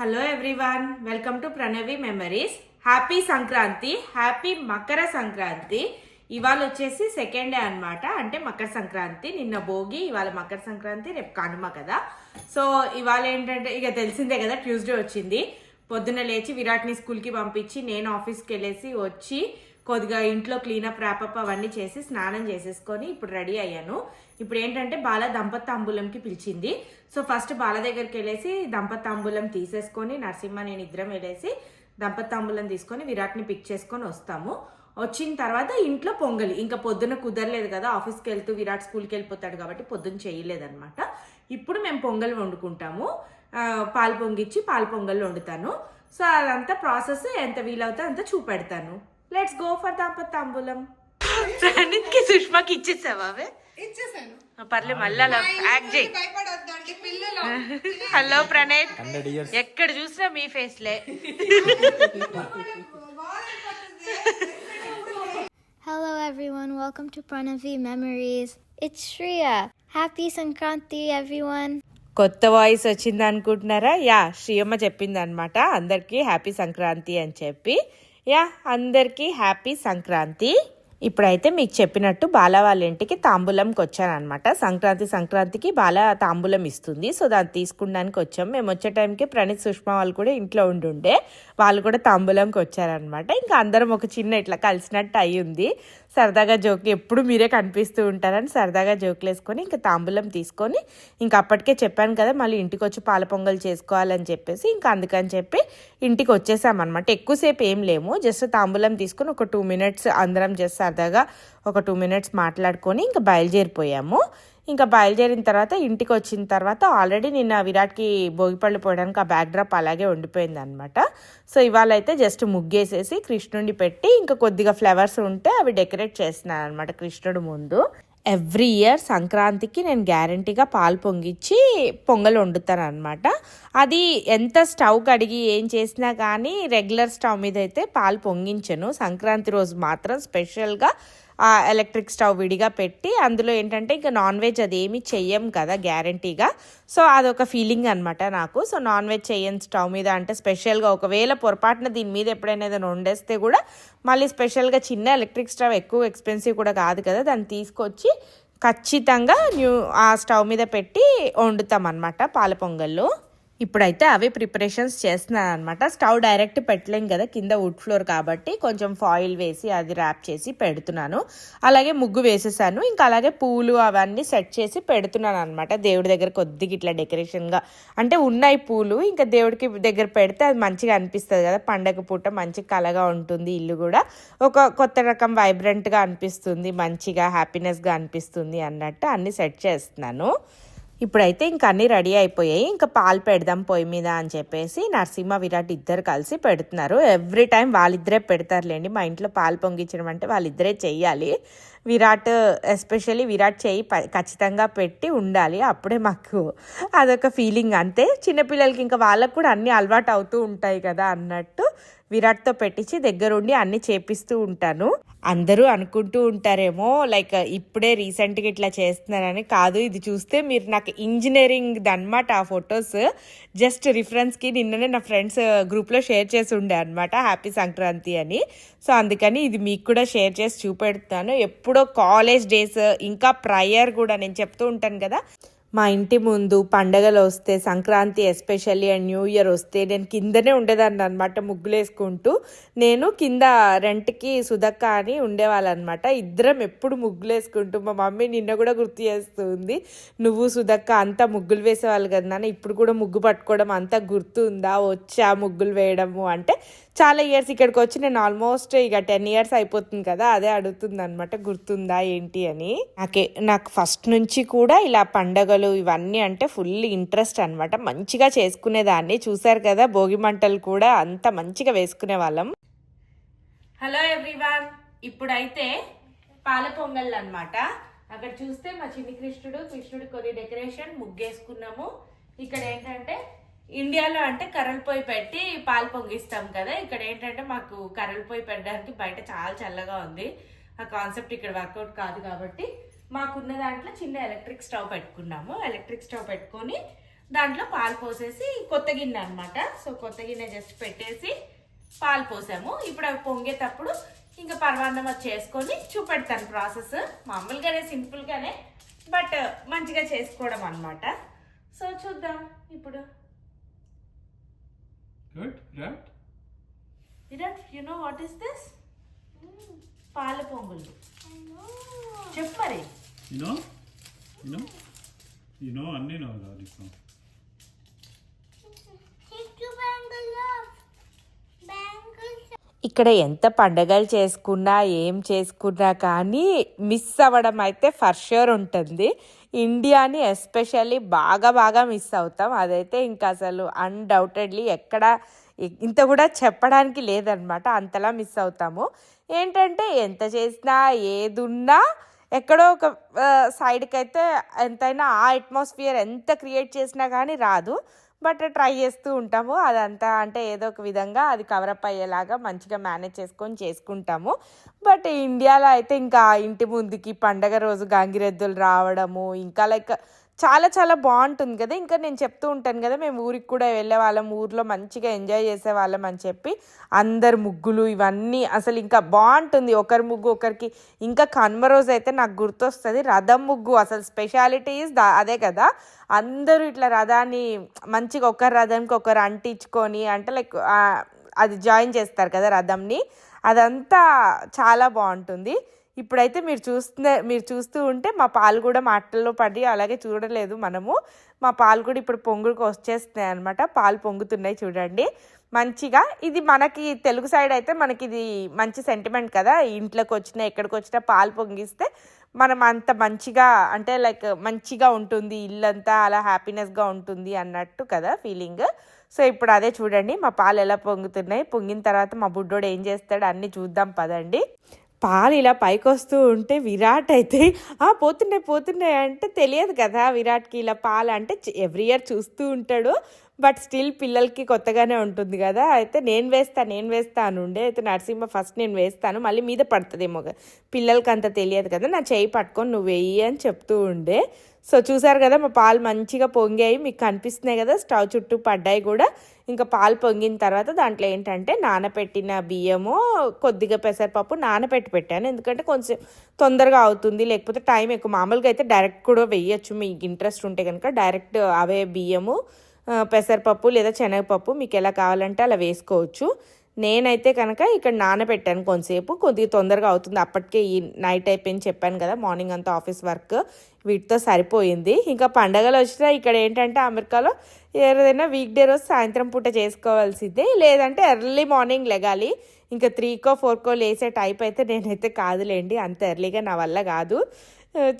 Hello everyone welcome to Pranavi memories happy Sankranti happy Makara Sankranti ఇవాళ వచ్చేసి second day అన్నమాట. అంటే మకర సంక్రాంతి. నిన్న భోగి ఇవాళ మకర సంక్రాంతి రేపు కనుమ కదా. సో ఇవాళ ఏంటంటే ఇక తెలిసిందే కదా ట్యూస్డే వచ్చింది. పొద్దున్న లేచి విరాట్ని స్కూల్కి పంపించి నేను ఆఫీస్కి వెళ్ళేసి వచ్చి కొద్దిగా ఇంట్లో క్లీనప్ ర్యాపప్ అవన్నీ చేసి స్నానం చేసేసుకొని ఇప్పుడు రెడీ అయ్యాను. ఇప్పుడు ఏంటంటే బాల దంపతాంబూలంకి పిలిచింది. సో ఫస్ట్ బాల దగ్గరికి వెళ్ళేసి దంపతాంబూలం తీసేసుకొని నరసింహ నేను ఇద్దరం వెళ్ళేసి దంపతాంబూలం తీసుకొని విరాట్ని పిక్ చేసుకొని వస్తాము. వచ్చిన తర్వాత ఇంట్లో పొంగలి ఇంకా పొద్దున కుదరలేదు కదా ఆఫీస్కి వెళ్తూ విరాట్ స్కూల్కి వెళ్ళిపోతాడు కాబట్టి పొద్దున చేయలేదన్నమాట. ఇప్పుడు మేము పొంగల్ వండుకుంటాము. పాలు పొంగిచ్చి పాలు పొంగల్ వండుతాను. సో అదంతా ప్రాసెస్ ఎంత వీలవుతా అంత చూపెడతాను. లెట్స్ గో ఫర్ దంపతాంబూలం ప్రణీత్కి సుష్మాకి ఇచ్చేసావా అవే? ఇచ్చేసాను. పర్లే మళ్ళీ అలా యాక్ట్ చేయి. హలో ప్రణీత్. ఎక్కడ చూసినా మీ ఫేస్లే. Hello, everyone. Welcome to Pranavi Memories. It's Shreya. Happy Sankranti, everyone. కొత్త వాయిస్ వచ్చింది అనుకుంటున్నారా యా శ్రీయమ్మ చెప్పింది అనమాట అందరికీ హ్యాపీ సంక్రాంతి అని చెప్పి. యా అందరికీ హ్యాపీ సంక్రాంతి. ఇప్పుడైతే మీకు చెప్పినట్టు బాల వాళ్ళ ఇంటికి తాంబూలంకి వచ్చానమాట సంక్రాంతి సంక్రాంతికి బాల తాంబూలం ఇస్తుంది. సో దాన్ని తీసుకున్నానికి వచ్చాం. మేము వచ్చే టైంకి ప్రణీత్ సుష్మా వాళ్ళు కూడా ఇంట్లో ఉండుండే. వాళ్ళు కూడా తాంబూలంకి వచ్చారనమాట ఇంకా అందరం ఒక చిన్న ఇట్లా కలిసినట్టు అయ్యింది. సరదాగా జోక్ ఎప్పుడు మీరే కనిపిస్తూ ఉంటారని సరదాగా జోకులు వేసుకొని ఇంకా తాంబూలం తీసుకొని ఇంకా అప్పటికే చెప్పాను కదా మళ్ళీ ఇంటికి వచ్చి పాల పొంగల్ చేసుకోవాలని చెప్పేసి ఇంకా అందుకని చెప్పి ఇంటికి వచ్చేసామన్నమాట ఎక్కువసేపు ఏం లేము జస్ట్ తాంబూలం తీసుకొని ఒక టూ మినిట్స్ అందరం జస్ట్ సరదాగా ఒక టూ మినిట్స్ మాట్లాడుకొని ఇంకా బయలుదేరిపోయాము. ఇంకా బయలుదేరిన తర్వాత ఇంటికి వచ్చిన తర్వాత ఆల్రెడీ నిన్న విరాట్కి భోగిపళ్ళు పోయడానికి ఆ బ్యాక్ డ్రాప్ అలాగే ఉండిపోయింది అనమాట సో ఇవాళ అయితే జస్ట్ ముగ్గేసేసి కృష్ణుడిని పెట్టి ఇంకా కొద్దిగా ఫ్లవర్స్ ఉంటే అవి డెకరేట్ చేస్తున్నాను అనమాట కృష్ణుడు ముందు. ఎవ్రీ ఇయర్ సంక్రాంతికి నేను గ్యారంటీగా పాలు పొంగిచ్చి పొంగల్ వండుతాను అనమాట అది ఎంత స్టవ్ కడిగి ఏం చేసినా కానీ రెగ్యులర్ స్టవ్ మీద అయితే పాలు పొంగించను. సంక్రాంతి రోజు మాత్రం స్పెషల్గా ఎలక్ట్రిక్ స్టవ్ విడిగా పెట్టి అందులో ఏంటంటే ఇంకా నాన్ వెజ్ అది ఏమీ చెయ్యం కదా గ్యారంటీగా. సో అదొక ఫీలింగ్ అనమాట నాకు. సో నాన్ వెజ్ చెయ్యని స్టవ్ మీద అంటే స్పెషల్గా ఒకవేళ పొరపాటున దీని మీద ఎప్పుడైనా ఏదైనా వండేస్తే కూడా మళ్ళీ స్పెషల్గా చిన్న ఎలక్ట్రిక్ స్టవ్ ఎక్కువ ఎక్స్పెన్సివ్ కూడా కాదు కదా దాన్ని తీసుకొచ్చి ఖచ్చితంగా న్యూ ఆ స్టవ్ మీద పెట్టి వండుతాం అనమాట పాల పొంగల్లో. ఇప్పుడైతే అవే ప్రిపరేషన్స్ చేస్తున్నాను అనమాట స్టవ్ డైరెక్ట్ పెట్టలేం కదా కింద వుడ్ ఫ్లోర్ కాబట్టి కొంచెం ఫాయిల్ వేసి అది ర్యాప్ చేసి పెడుతున్నాను. అలాగే ముగ్గు వేసేసాను. ఇంకా అలాగే పూలు అవన్నీ సెట్ చేసి పెడుతున్నాను అనమాట దేవుడి దగ్గర కొద్దిగా ఇట్లా డెకరేషన్గా అంటే ఉన్నాయి పూలు ఇంకా దేవుడికి దగ్గర పెడితే అది మంచిగా అనిపిస్తుంది కదా. పండగ పూట మంచి కలగా ఉంటుంది ఇల్లు కూడా. ఒక కొత్త రకం వైబ్రెంట్గా అనిపిస్తుంది మంచిగా హ్యాపీనెస్గా అనిపిస్తుంది అన్నట్టు అన్ని సెట్ చేస్తున్నాను. ఇప్పుడైతే ఇంక అన్నీ రెడీ అయిపోయాయి. ఇంకా పాలు పెడదాం పొయ్యి మీద అని చెప్పేసి నరసింహ విరాట్ ఇద్దరు కలిసి పెడుతున్నారు. ఎవ్రీ టైం వాళ్ళిద్దరే పెడతారులేండి. మా ఇంట్లో పాలు పొంగించడం అంటే వాళ్ళిద్దరే చెయ్యాలి. విరాట్ ఎస్పెషల్లీ విరాట్ చేయి ఖచ్చితంగా పెట్టి ఉండాలి. అప్పుడే మాకు అదొక ఫీలింగ్ అంతే. చిన్నపిల్లలకి ఇంకా వాళ్ళకు కూడా అన్నీ అలవాటు అవుతూ ఉంటాయి కదా అన్నట్టు విరాట్తో పెట్టించి దగ్గరుండి అన్ని చేపిస్తూ ఉంటాను. అందరూ అనుకుంటూ ఉంటారేమో లైక్ ఇప్పుడే రీసెంట్గా ఇట్లా చేస్తున్నారని కాదు ఇది చూస్తే మీరు నాకు ఇంజనీరింగ్ అనమాట ఆ ఫొటోస్. జస్ట్ రిఫరెన్స్కి నిన్ననే నా ఫ్రెండ్స్ గ్రూప్లో షేర్ చేసి ఉండే అనమాట హ్యాపీ సంక్రాంతి అని. సో అందుకని ఇది మీకు కూడా షేర్ చేసి చూపెడుతాను. ఎప్పుడో కాలేజ్ డేస్ ఇంకా ప్రయర్ కూడా నేను చెప్తూ ఉంటాను కదా. మా ఇంటి ముందు పండగలు వస్తే Sankranti especially and new year వస్తే నేను కిందనే ఉండేదాన్ని అనమాట ముగ్గులు వేసుకుంటూ నేను కింద రెంట్కి సుధక్క అని ఉండేవాళ్ళనమాట. ఇద్దరం ఎప్పుడు ముగ్గులు వేసుకుంటూ మా మమ్మీ నిన్న కూడా గుర్తు చేస్తుంది నువ్వు సుధక్క అంతా ముగ్గులు వేసేవాళ్ళు కదా నాన్న ఇప్పుడు కూడా ముగ్గు పట్టుకోవడం అంతా గుర్తుందా? వచ్చా ముగ్గులు వేయడము? అంటే చాలా ఇయర్స్ ఇక్కడికి వచ్చి నేను ఆల్మోస్ట్ ఇక టెన్ ఇయర్స్ అయిపోతుంది కదా అదే అడుగుతుంది అనమాట గుర్తుందా ఏంటి? అని. నాకే నాకు ఫస్ట్ నుంచి కూడా ఇలా పండగలు ఇవన్నీ అంటే ఫుల్ ఇంట్రెస్ట్ అన్నమాట. మంచిగా చేసుకునేదాన్ని. చూసారు కదా భోగి మంటలు కూడా అంత మంచిగా వేసుకునే వాళ్ళం. హలో ఎవ్రీవన్ ఇప్పుడైతే పాల పొంగల్ అనమాట అక్కడ చూస్తే మా చిన్ని కృష్ణుడు కృష్ణుడు కొన్ని డెకరేషన్ ముగ్గేసుకున్నాము. ఇక్కడ ఏంటంటే ఇండియాలో అంటే కర్రల పొయ్యి పెట్టి పాలు పొంగిస్తాం కదా. ఇక్కడ ఏంటంటే మాకు కర్రల పొయ్యి పెట్టడానికి బయట చాలా చల్లగా ఉంది. ఆ కాన్సెప్ట్ ఇక్కడ వర్కౌట్ కాదు కాబట్టి మాకున్న దాంట్లో చిన్న ఎలక్ట్రిక్ స్టవ్ పెట్టుకున్నాము. ఎలక్ట్రిక్ స్టవ్ పెట్టుకొని దాంట్లో పాలు పోసేసి కొత్త గిన్నె అనమాట సో కొత్త గిన్నె జస్ట్ పెట్టేసి పాలు పోసాము. ఇప్పుడు అవి పొంగేటప్పుడు ఇంకా పరమాన్నం అది చేసుకొని చూపెడతాను ప్రాసెస్. మామూలుగానే సింపుల్గానే బట్ మంచిగా చేసుకోవడం అనమాట సో చూద్దాం ఇప్పుడు? Virat you know what is this పాల పొంగులు. చెప్పు మరి. You know? You know? You know అన్నీ know కదా నీకు ఇక్కడ ఎంత పండగలు చేసుకున్నా ఏం చేసుకున్నా కానీ మిస్ అవ్వడం అయితే ఫర్ షూర్ ఉంటుంది. ఇండియాని ఎస్పెషల్లీ బాగా బాగా మిస్ అవుతాం. అదైతే ఇంకా అసలు అన్డౌటెడ్లీ ఎక్కడ ఇంత కూడా చెప్పడానికి లేదనమాట అంతలా మిస్ అవుతాము. ఏంటంటే ఎంత చేసినా ఏదున్నా ఎక్కడో ఒక సైడ్కి అయితే ఎంతైనా ఆ అట్మాస్ఫియర్ ఎంత క్రియేట్ చేసినా కానీ రాదు. బట్ ట్రై చేస్తూ ఉంటాము. అదంతా అంటే ఏదో ఒక విధంగా అది కవరప్ అయ్యేలాగా మంచిగా మేనేజ్ చేసుకొని చేసుకుంటాము. బట్ ఇండియాలో అయితే ఇంకా ఇంటి ముందుకి పండగ రోజు గంగిరెద్దులు రావడము ఇంకా లైక్ చాలా చాలా బాగుంటుంది కదా. ఇంకా నేను చెప్తూ ఉంటాను కదా మేము ఊరికి కూడా వెళ్ళే వాళ్ళం ఊర్లో మంచిగా ఎంజాయ్ చేసే వాళ్ళం అని చెప్పి అందరు ముగ్గులు ఇవన్నీ అసలు ఇంకా బాగుంటుంది. ఒకరి ముగ్గు ఒకరికి ఇంకా కనుమ రోజు అయితే నాకు గుర్తొస్తుంది. రథం ముగ్గు అసలు స్పెషాలిటీస్ దా అదే కదా. అందరూ ఇట్లా రథాన్ని మంచిగా ఒకరి రథంకి ఒకరు అంటించుకొని అంటే లైక్ అది జాయిన్ చేస్తారు కదా రథంని. అదంతా చాలా బాగుంటుంది. ఇప్పుడైతే మీరు చూస్తున్న మీరు చూస్తూ ఉంటే మా పాలు కూడా మాటల్లో పడి అలాగే చూడలేదు మనము. మా పాలు కూడా ఇప్పుడు పొంగుడికి వచ్చేస్తున్నాయి అనమాట పాలు పొంగుతున్నాయి చూడండి. మంచిగా ఇది మనకి తెలుగు సైడ్ అయితే మనకి ఇది మంచి సెంటిమెంట్ కదా. ఇంట్లోకి వచ్చినా ఎక్కడికి వచ్చినా పాలు పొంగిస్తే మనం అంత మంచిగా అంటే లైక్ మంచిగా ఉంటుంది. ఇల్లంతా అలా హ్యాపీనెస్గా ఉంటుంది అన్నట్టు కదా ఫీలింగ్ సో ఇప్పుడు అదే చూడండి. మా పాలు ఎలా పొంగుతున్నాయి? పొంగిన తర్వాత మా బుడ్డోడు ఏం చేస్తాడు? అన్నీ చూద్దాం పదండి. పాలు ఇలా పైకి వస్తూ ఉంటే విరాట్ అయితే ఆ పోతున్నాయి పోతున్నాయి అంటే తెలియదు కదా విరాట్కి ఇలా పాలు అంటే ఎవ్రీ ఇయర్ చూస్తూ ఉంటాడు బట్ స్టిల్ పిల్లలకి కొత్తగానే ఉంటుంది కదా. అయితే నేను వేస్తా నేను వేస్తా అని ఉండే. అయితే నరసింహ ఫస్ట్ నేను వేస్తాను. మళ్ళీ మీద పడుతుందేమో కదా. పిల్లలకి అంత తెలియదు కదా. నా చేయి పట్టుకొని నువ్వు వెయ్యి అని చెప్తూ ఉండే. సో చూసారు కదా మా పాలు మంచిగా పొంగాయి. మీకు కనిపిస్తున్నాయి కదా స్టవ్ చుట్టూ పడ్డాయి కూడా. ఇంకా పాలు పొంగిన తర్వాత దాంట్లో ఏంటంటే నానబెట్టిన బియ్యము కొద్దిగా పెసరపప్పు నానబెట్టి పెట్టాను. ఎందుకంటే కొంచెం తొందరగా అవుతుంది. లేకపోతే టైం ఎక్కువ. మామూలుగా అయితే డైరెక్ట్ కూడా వేయచ్చు. మీకు ఇంట్రెస్ట్ ఉంటే కనుక డైరెక్ట్ అవే బియ్యము పెసరపప్పు లేదా శనగపప్పు మీకు ఎలా కావాలంటే అలా వేసుకోవచ్చు. నేనైతే కనుక ఇక్కడ నానబెట్టాను కొంతసేపు. కొద్దిగా తొందరగా అవుతుంది. అప్పటికే ఈ నైట్ అయిపోయింది చెప్పాను కదా మార్నింగ్ అంతా ఆఫీస్ వర్క్ వీటితో సరిపోయింది. ఇంకా పండగలు వచ్చినా ఇక్కడ ఏంటంటే అమెరికాలో ఏదైనా వీక్ డే రోజు సాయంత్రం పూట చేసుకోవాల్సిందే. లేదంటే ఎర్లీ మార్నింగ్ లెగాలి. ఇంకా త్రీకో ఫోర్కో లేసే టైప్ అయితే నేనైతే కాదులేండి. అంత ఎర్లీగా నా వల్ల కాదు.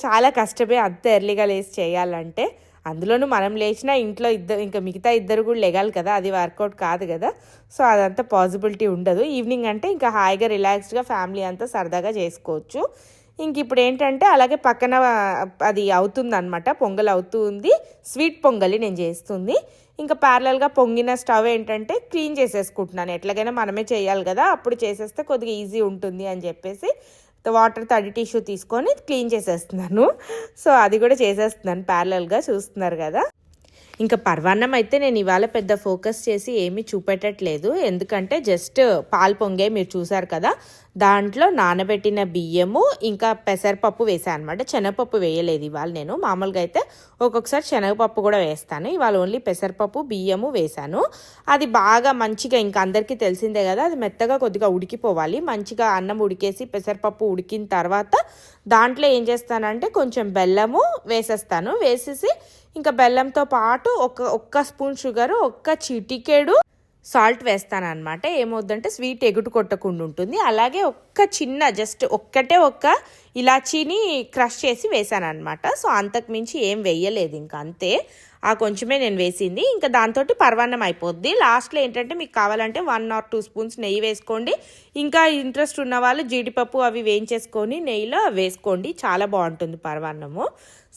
చాలా కష్టమే అంత ఎర్లీగా లేసి చేయాలంటే. అందులోనూ మనం లేచినా ఇంట్లో ఇద్దరు ఇంకా మిగతా ఇద్దరు కూడా లెగాలి కదా అది వర్కౌట్ కాదు కదా. సో అదంతా పాసిబిలిటీ ఉండదు. ఈవినింగ్ అంటే ఇంకా హాయిగా రిలాక్స్డ్గా ఫ్యామిలీ అంతా సరదాగా చేసుకోవచ్చు. ఇంక ఇప్పుడు ఏంటంటే అలాగే పక్కన అది అవుతుంది అనమాట పొంగల్ అవుతూ ఉంది. స్వీట్ పొంగలి నేను చేస్తుంది. ఇంకా ప్యారలల్గా పొంగిన స్టవ్ ఏంటంటే క్లీన్ చేసేసుకుంటున్నాను. ఎట్లాగైనా మనమే చేయాలి కదా అప్పుడు చేసేస్తే కొద్దిగా ఈజీ ఉంటుంది అని చెప్పేసి వాటర్ తడి టిష్యూ తీసుకొని క్లీన్ చేసేస్తున్నాను. సో అది కూడా చేసేస్తున్నాను ప్యారలల్గా చూస్తున్నారు కదా. ఇంకా పర్వాన్నం అయితే నేను ఇవాళ పెద్ద ఫోకస్ చేసి ఏమీ చూపెట్టట్లేదు. ఎందుకంటే జస్ట్ పాలు పొంగే మీరు చూసారు కదా దాంట్లో నానబెట్టిన బియ్యము ఇంకా పెసరపప్పు వేసాను అనమాట శనగపప్పు వేయలేదు ఇవాళ నేను. మామూలుగా అయితే ఒక్కొక్కసారి శనగపప్పు కూడా వేస్తాను. ఇవాళ ఓన్లీ పెసరపప్పు బియ్యము వేసాను అది బాగా మంచిగా ఇంకా అందరికీ తెలిసిందే కదా అది మెత్తగా కొద్దిగా ఉడికిపోవాలి. మంచిగా అన్నం ఉడికేసి పెసరపప్పు ఉడికిన తర్వాత దాంట్లో ఏం చేస్తానంటే కొంచెం బెల్లము వేసేస్తాను. వేసేసి ఇంకా బెల్లంతో పాటు ఒక ఒక్క స్పూన్ షుగర్ ఒక్క చిటికేడు సాల్ట్ వేస్తాను అనమాట ఏమవుద్దంటే స్వీట్ ఎగుటు కొట్టకుండా ఉంటుంది. అలాగే ఒక్క చిన్న జస్ట్ ఒక్కటే ఒక్క ఇలాచీని క్రష్ చేసి వేసాను అనమాట సో అంతకు మించి ఏం వేయలేదు ఇంకా అంతే. ఆ కొంచెమే నేను వేసింది. ఇంకా దాంతో పర్వాన్నం అయిపోద్ది. లాస్ట్లో ఏంటంటే మీకు కావాలంటే వన్ ఆర్ టూ స్పూన్స్ నెయ్యి వేసుకోండి. ఇంకా ఇంట్రెస్ట్ ఉన్న వాళ్ళు జీడిపప్పు అవి వేయించేసుకొని నెయ్యిలో వేసుకోండి. చాలా బాగుంటుంది పర్వాన్నము.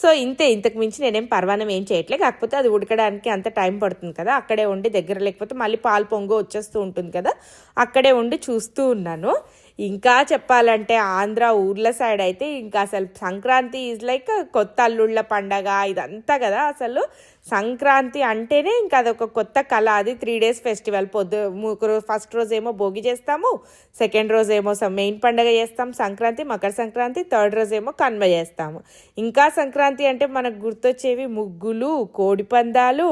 సో ఇంతే ఇంతకు మించి నేనేం పర్వాన్నం ఏం చేయట్లే. కాకపోతే అది ఉడకడానికి అంత టైం పడుతుంది కదా. అక్కడే ఉండి దగ్గర లేకపోతే మళ్ళీ పాలు పొంగు వచ్చేస్తూ ఉంటుంది కదా. అక్కడే ఉండి చూస్తూ ఉన్నాను. ఇంకా చెప్పాలంటే ఆంధ్ర ఊర్ల సైడ్ అయితే ఇంకా అసలు సంక్రాంతి ఈజ్ లైక్ కొత్త అల్లుళ్ళ పండగ ఇదంతా కదా అసలు. సంక్రాంతి అంటేనే ఇంకా అదొక కొత్త కళ. అది త్రీ డేస్ ఫెస్టివల్ పొద్దు ఫస్ట్ రోజు ఏమో భోగి చేస్తాము సెకండ్ రోజు ఏమో మెయిన్ పండగ చేస్తాం సంక్రాంతి మకర సంక్రాంతి థర్డ్ రోజు ఏమో కన్మ చేస్తాము. ఇంకా సంక్రాంతి అంటే మనకు గుర్తొచ్చేవి ముగ్గులు కోడిపందాలు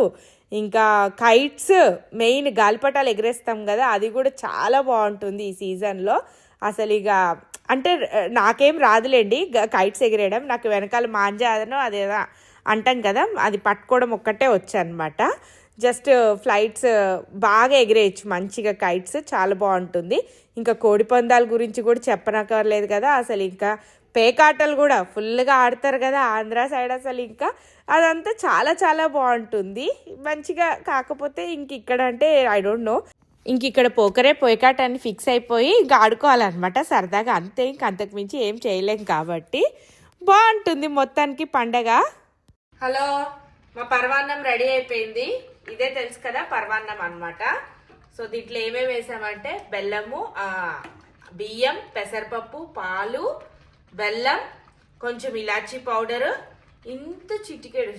ఇంకా కైట్స్ మెయిన్ గాలిపటాలు ఎగరేస్తాం కదా అది కూడా చాలా బాగుంటుంది ఈ సీజన్లో అసలు ఇక అంటే నాకేం రాదులేండి కైట్స్ ఎగిరేయడం నాకు వెనకాల మాంజాదనో అదేదా అంటాం కదా అది పట్టుకోవడం ఒక్కటే వచ్చనమాట జస్ట్ ఫ్లైట్స్ బాగా ఎగిరేయచ్చు మంచిగా కైట్స్ చాలా బాగుంటుంది. ఇంకా కోడి పందాల గురించి కూడా చెప్పనక్కర్లేదు కదా అసలు ఇంకా పేకాటలు కూడా ఫుల్గా ఆడతారు కదా ఆంధ్ర సైడ్ అసలు ఇంకా. అదంతా చాలా చాలా బాగుంటుంది. మంచిగా కాకపోతే ఇంక ఇక్కడ అంటే ఐ డోంట్ నో ఇంక ఇక్కడ పోకరే పోయకాట అని ఫిక్స్ అయిపోయి ఇంకా ఆడుకోవాలన్నమాట సరదాగా. అంతే ఇంక అంతకుమించి ఏం చేయలేం కాబట్టి. బాగుంటుంది మొత్తానికి పండగ. హలో మా పర్వాన్నం రెడీ అయిపోయింది. ఇదే తెలుసు కదా పర్వాన్నం అనమాట సో దీంట్లో ఏమేమి వేసామంటే బెల్లము బియ్యం పెసరపప్పు పాలు బెల్లం కొంచెం ఇలాచీ పౌడరు ఇంత చిటికెడు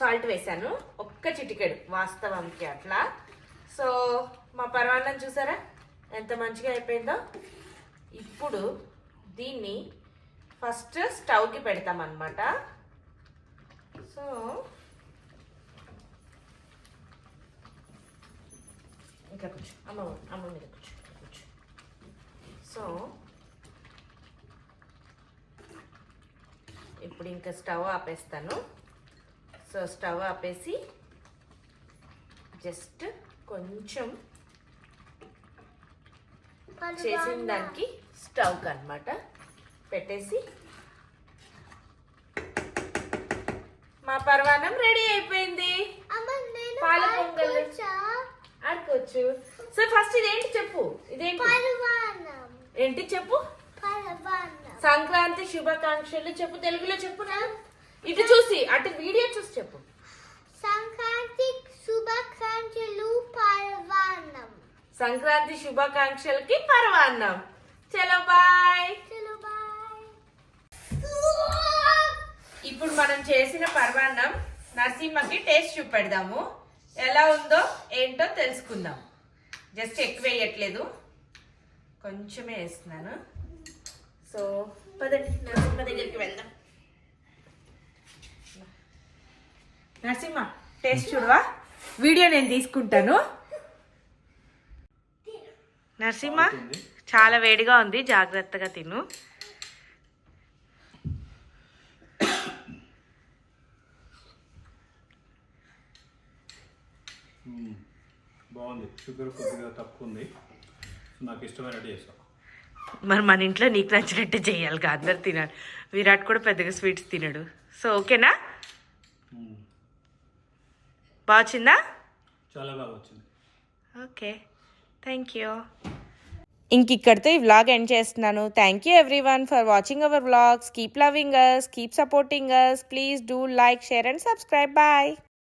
సాల్ట్ వేసాను. ఒక్క చిటికెడు వాస్తవంకి అట్లా. సో మా పర్వాన్నం చూసారా? ఎంత మంచిగా అయిపోయిందో. ఇప్పుడు దీన్ని ఫస్ట్ స్టవ్కి పెడతామన్నమాట. సో ఇంకా కూర్చో అమ్మ అమ్మ మీద కూర్చో కూర్చో సో ఇప్పుడు ఇంకా స్టవ్ ఆపేస్తాను. సో స్టవ్ ఆపేసి జస్ట్ కొంచెం చేసిన దానికి స్టవ్ అన్నమాట పెట్టేసి మా పర్వాణం రెడీ అయిపోయింది. పాల పొంగల్. ఆడుకోవచ్చు. సో ఫస్ట్ ఇదేంటి చెప్పు? ఇదేంటి? ఏంటి చెప్పు? సంక్రాంతి శుభాకాంక్షలు చెప్పు తెలుగులో చెప్పు నా. ఇటు చూసి అటు వీడియో చూసి చెప్పు. సంక్రాంతి శుభాకాంక్షలు పర్వాణం సంక్రాంతి శుభాకాంక్షలకి పర్వాన్నం. చలో బాయ్. ఇప్పుడు మనం చేసిన పర్వాన్నం నరసింహకి టేస్ట్ చూపెడదాము. ఎలా ఉందో ఏంటో తెలుసుకుందాం. జస్ట్ ఎక్కువ వేయట్లేదు. కొంచెమే వేస్తున్నాను. సో పదండి నరసింహ దగ్గరికి వెళ్దాం. నరసింహ టేస్ట్ చూడవా? వీడియో నేను తీసుకుంటాను. నరసింహ చాలా వేడిగా ఉంది. జాగ్రత్తగా తిను. బాగుంది. షుగర్ కొద్దిగా తక్కువ ఉంది సో నాకు ఇష్టమైనట్టు మరి మన ఇంట్లో నీకు నచ్చినట్టే చేయాలి అందరు తినాలి. విరాట్ కూడా పెద్దగా స్వీట్స్ తినడు. సో ఓకేనా? బాగా వచ్చిందా చాలా బాగా వచ్చింది. ఓకే. థ్యాంక్ యూ ఇంక ఇక్కడితో ఈ వ్లాగ్ ఎండ్ చేస్తున్నాను. Thank you everyone for watching our vlogs keep loving us keep supporting us please do like share and subscribe bye